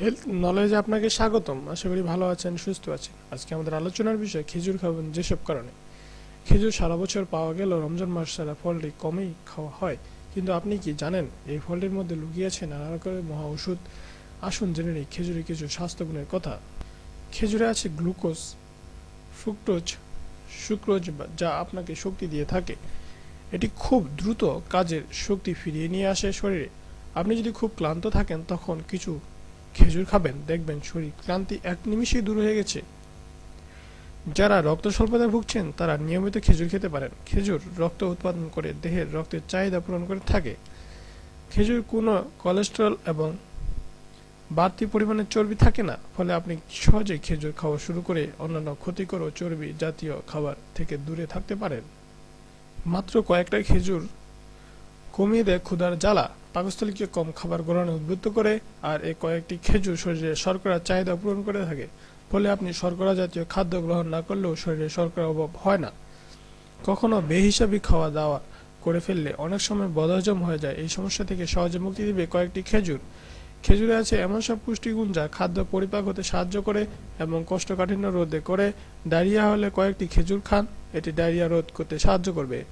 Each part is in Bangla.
হেলথ নলেজে আপনাকে স্বাগতম। আশা করি ভালো আছেন, সুস্থ আছেন। আজকে আমাদের আলোচনার বিষয় খেজুর খাবেন যেসব কারণে। খেজুর সারা বছর পাওয়া গেলেও রমজান মাস ছাড়া ফলটি কমেই খাওয়া হয়। কিন্তু আপনি কি জানেন, এই ফলটির মধ্যে লুকিয়ে আছে নানা রকমের মহা ওষুধ? আসুন জেনে নিই খেজুরের কিছু স্বাস্থ্যগুণের কথা। খেজুরে আছে গ্লুকোজ, ফ্রুক্টোজ সুক্রোজ যা আপনাকে শক্তি দিয়ে থাকে। এটি খুব দ্রুত কাজের শক্তি ফিরিয়ে নিয়ে আসে শরীরে। আপনি যদি খুব ক্লান্ত থাকেন, তখন কিছু খেজুর খাবেন, দেখবেন শরীর ক্লান্তি এক নিমিষেই দূর হয়ে গেছে। যারা রক্ত স্বল্পতায় ভুগছেন, তারা নিয়মিত খেজুর খেতে পারেন। খেজুর রক্ত উৎপাদন করে দেহের রক্তের চাহিদা পূরণ করে থাকে। খেজুর কোনো কোলেস্টেরল এবং বাড়তি পরিমাণে চর্বি থাকে না, ফলে আপনি সহজেই খেজুর খাওয়া শুরু করে অন্যান্য ক্ষতিকর চর্বি জাতীয় খাবার থেকে দূরে থাকতে পারেন। মাত্র কয়েকটা খেজুর কমিয়ে দেয় ক্ষুধার জ্বালা। পাকস্থলীকে কম খাবার গ্রহণে উদ্বুদ্ধ করে আর এই কয়েকটি খেজুর শরীরে শর্করার চাহিদা পূরণ করে থাকে। ফলে আপনি শর্করা জাতীয় খাদ্য গ্রহণ না করলেও শরীরে শর্করা অভাব হয় না। কখনো বেহিসাবি খাওয়া দাওয়া করে ফেললে অনেক সময় বদহজম হয়ে যায়। এই সমস্যা থেকে সহজে মুক্তি দিবে কয়েকটি খেজুর। খেজুরে আছে এমন সব পুষ্টিগুণ যা খাদ্য পরিপাক হতে সাহায্য করে এবং কোষ্ঠকাঠিন্য রোধে করে। ডায়রিয়া হলে কয়েকটি খেজুর খান। এটি ডায়রিয়া রোধ করতে সাহায্য করবে।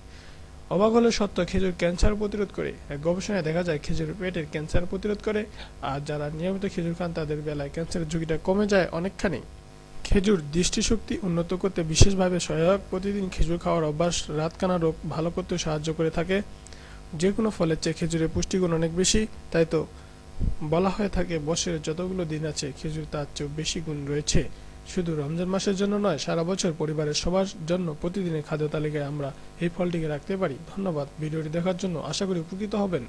অবাক হলে সত্য, খেজুর ক্যান্সার প্রতিরোধ করে। এক গবেষণায় দেখা যায় খেজুর পেটের ক্যান্সার প্রতিরোধ করে, আর যারা নিয়মিত খেজুর খান, তাদের বেলায় ক্যান্সারের ঝুঁকিটা কমে যায় অনেকখানি। খেজুর দৃষ্টিশক্তি উন্নত করতে বিশেষভাবে সহায়ক। প্রতিদিন খেজুর খাওয়ার অভ্যাস রাতকানা রোগ ভালো করতে সাহায্য করে থাকে। যে কোনো ফলের চেয়ে খেজুরের পুষ্টিগুণ অনেক বেশি, তাই তো বলা হয়ে থাকে বছরের যতগুলো দিন আছে, খেজুর তার চেয়েও বেশি গুণ রয়েছে। শুধু রমজান মাসের জন্য নয়, সারা বছর পরিবারের সবার জন্য প্রতিদিনের খাদ্য তালিকায় আমরা এই ফলটিকে রাখতে পারি। ধন্যবাদ। ভিডিওটি দেখার জন্য আশা করি উপকৃত হবেন।